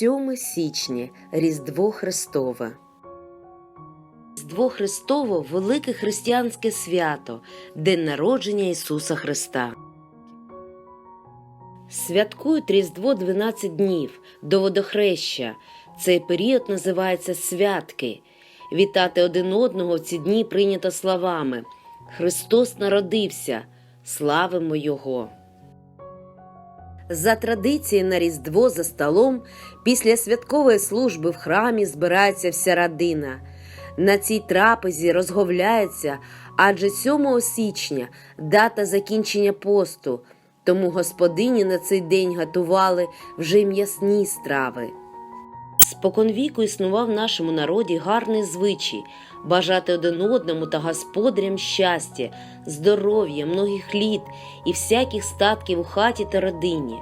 7 січня Різдво Христове. Різдво Христово велике християнське свято, День народження Ісуса Христа. Святкують Різдво 12 днів до водохреща. Цей період називається святки. Вітати один одного в ці дні прийнято словами Христос народився, славимо Його. За традицією на Різдво за столом після святкової служби в храмі збирається вся родина. На цій трапезі розговляється, адже 7 січня дата закінчення посту, тому господині на цей день готували вже м'ясні страви. Споконвіку існував в нашому народі гарний звичай бажати один одному та господарям щастя, здоров'я, многих літ і всяких статків у хаті та родині.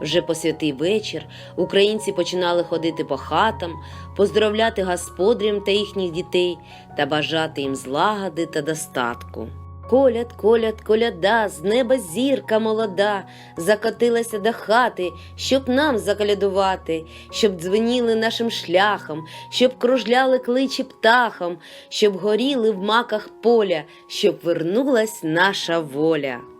Вже по святий вечір українці починали ходити по хатам, поздравляти господарям та їхніх дітей та бажати їм злагоди та достатку. Коляд, коляд, коляда, з неба зірка молода, закотилася до хати, щоб нам заколядувати, щоб дзвеніли нашим шляхом, щоб кружляли кличі птахом, щоб горіли в маках поля, щоб вернулась наша воля.